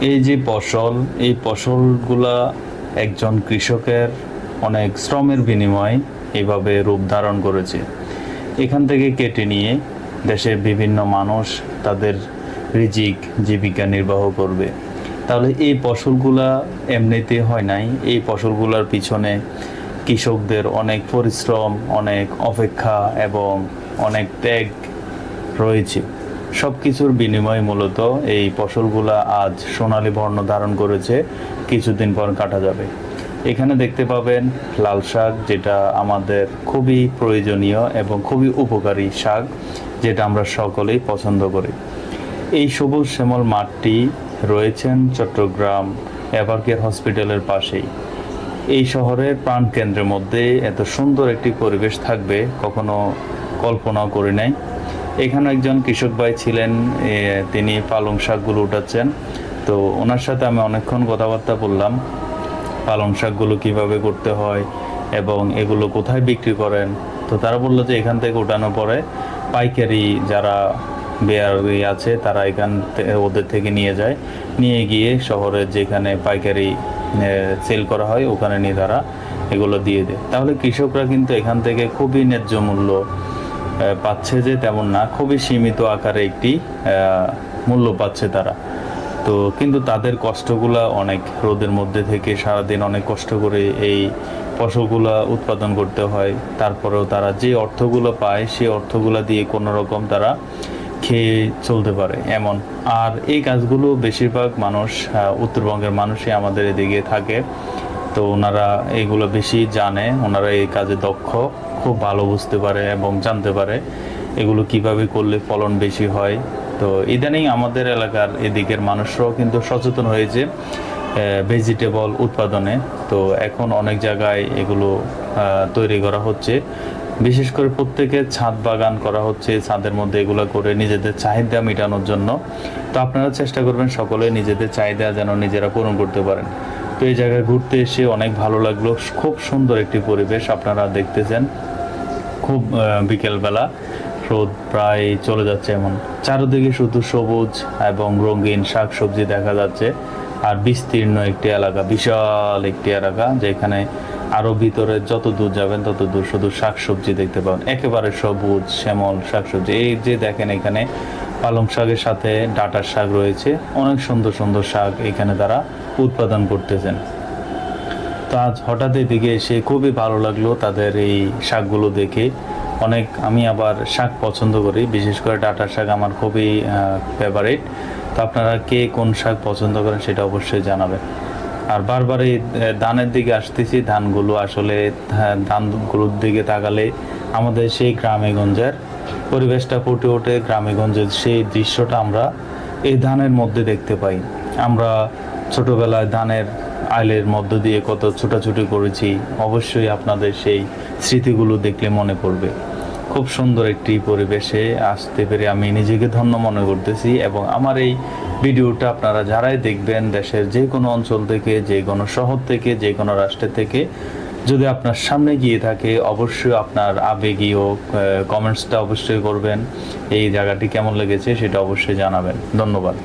এই যে ফসল, এই ফসলগুলা একজন কৃষকের অনেক শ্রমের বিনিময়ে এভাবে রূপ ধারণ করেছে। এখান থেকে কেটে নিয়ে দেশের বিভিন্ন মানুষ তাদের রিজিক জীবিকা নির্বাহ করবে। তাহলে এই ফসলগুলা এমনিতে হয় নাই। এই ফসলগুলার পিছনে কৃষকদের অনেক পরিশ্রম, অনেক অপেক্ষা এবং অনেক ত্যাগ রয়েছে। সব কিছুর বিনিময়ে মূলত এই ফসলগুলা আজ সোনালী বর্ণ ধারণ করেছে, কিছুদিন পর কাটা যাবে। এখানে দেখতে পাবেন লাল শাক, যেটা আমাদের খুবই প্রয়োজনীয় এবং খুবই উপকারী শাক, যেটা আমরা সকলেই পছন্দ করি। এই সবুজ শ্যামল মাঠটি রয়েছেন চট্টগ্রাম এভারকেয়ার হসপিটালের পাশেই। এই শহরের প্রাণকেন্দ্রের মধ্যে এত সুন্দর একটি পরিবেশ থাকবে, কখনো কল্পনাও করি নাই। এখানে একজন কৃষক ভাই ছিলেন তিনি পালং শাকগুলো উঠাচ্ছেন। তো ওনার সাথে আমি অনেকক্ষণ কথাবার্তা বললাম, পালং শাকগুলো কীভাবে করতে হয় এবং এগুলো কোথায় বিক্রি করেন। তো তারা বলল যে এখান থেকে ওঠানোর পরে পাইকারি যারা বেয়ারি আছে, তারা এখান থেকে ওদের থেকে নিয়ে যায়। নিয়ে গিয়ে শহরের যেখানে পাইকারি সেল করা হয়, ওখানে নিয়ে তারা এগুলো দিয়ে দেয়। তাহলে কৃষকরা কিন্তু এখান থেকে খুবই ন্যায্য মূল্য পাচ্ছে যে তেমন না, খুবই সীমিত আকারে একটি মূল্য পাচ্ছে তারা। তো কিন্তু তাদের কষ্টগুলা অনেক রোদের মধ্যে থেকে সারাদিন অনেক কষ্ট করে এই ফসলগুলা উৎপাদন করতে হয়। তারপরেও তারা যে অর্থগুলো পায়, সেই অর্থগুলো দিয়ে কোনো রকম তারা খেয়ে চলতে পারে এমন। আর এই কাজগুলো বেশিরভাগ মানুষ উত্তরবঙ্গের মানুষই আমাদের এদিকে থাকে। তো ওনারা এইগুলো বেশি জানে, ওনারা এই কাজে দক্ষ, খুব ভালো বুঝতে পারে এবং জানতে পারে এগুলো কীভাবে করলে ফলন বেশি হয়। তো ইদানিং আমাদের এলাকার এদিকের মানুষরাও কিন্তু সচেতন হয়েছে ভেজিটেবল উৎপাদনে। তো এখন অনেক জায়গায় এগুলো তৈরি করা হচ্ছে। বিশেষ করে প্রত্যেকে ছাদ বাগান করা হচ্ছে, ছাদের মধ্যে এগুলো করে নিজেদের চাহিদা মেটানোর জন্য। তো আপনারা চেষ্টা করবেন সকলে নিজেদের চাহিদা যেন নিজেরা পূরণ করতে পারেন। তো এই জায়গায় ঘুরতে এসে অনেক ভালো লাগল। খুব সুন্দর একটি পরিবেশ আপনারা দেখতেছেন। খুব বিকেলবেলা রোদ প্রায় চলে যাচ্ছে এমন। চারদিকে শুধু সবুজ এবং রঙিন শাক সবজি দেখা যাচ্ছে আর বিস্তীর্ণ একটি এলাকা, বিশাল একটি এলাকা যেখানে আরও ভিতরে যত দূর যাবেন তত দূর শুধু শাক সবজি দেখতে পাবেন। একেবারে সবুজ, শ্যামল শাক সবজি এই যে দেখেন এখানে পালং শাকের সাথে ডাটার শাক রয়েছে। অনেক সুন্দর সুন্দর শাক এখানে তারা উৎপাদন করতেছেন। তো আজ হঠাৎ এদিকে এসে খুবই ভালো লাগল তাদের এই শাকগুলো দেখে। অনেক আমি আবার শাক পছন্দ করি, বিশেষ করে ডাঁটার শাক আমার খুবই ফেভারিট তো আপনারা কে কোন শাক পছন্দ করেন সেটা অবশ্যই জানাবেন। আর বারবার এই ধানের দিকে আসতেছি, ধানগুলো আসলে ধানগুলোর দিকে তাকালে আমাদের সেই গ্রামে গঞ্জের পরিবেশটা ফুটে ওঠে। গ্রামে গঞ্জের সেই দৃশ্যটা আমরা এই ধানের মধ্যে দেখতে পাই। আমরা ছোটবেলায় ধানের আইলের মধ্য দিয়ে কত ছোটাছুটি করেছি, অবশ্যই আপনাদের সেই স্মৃতিগুলো দেখলে মনে পড়বে। খুব সুন্দর একটি পরিবেশে আসতে পেরে আমি নিজেকে ধন্য মনে করতেছি এবং আমার এই ভিডিওটা আপনারা যারাই দেখবেন দেশের যে কোনো অঞ্চল থেকে, যে কোনো শহর থেকে, যে কোনো রাষ্ট্রের থেকে, যদি আপনার সামনে গিয়ে থাকে, অবশ্যই আপনার আবেগীয় কমেন্টসটা অবশ্যই করবেন। এই জায়গাটি কেমন লেগেছে সেটা অবশ্যই জানাবেন। ধন্যবাদ।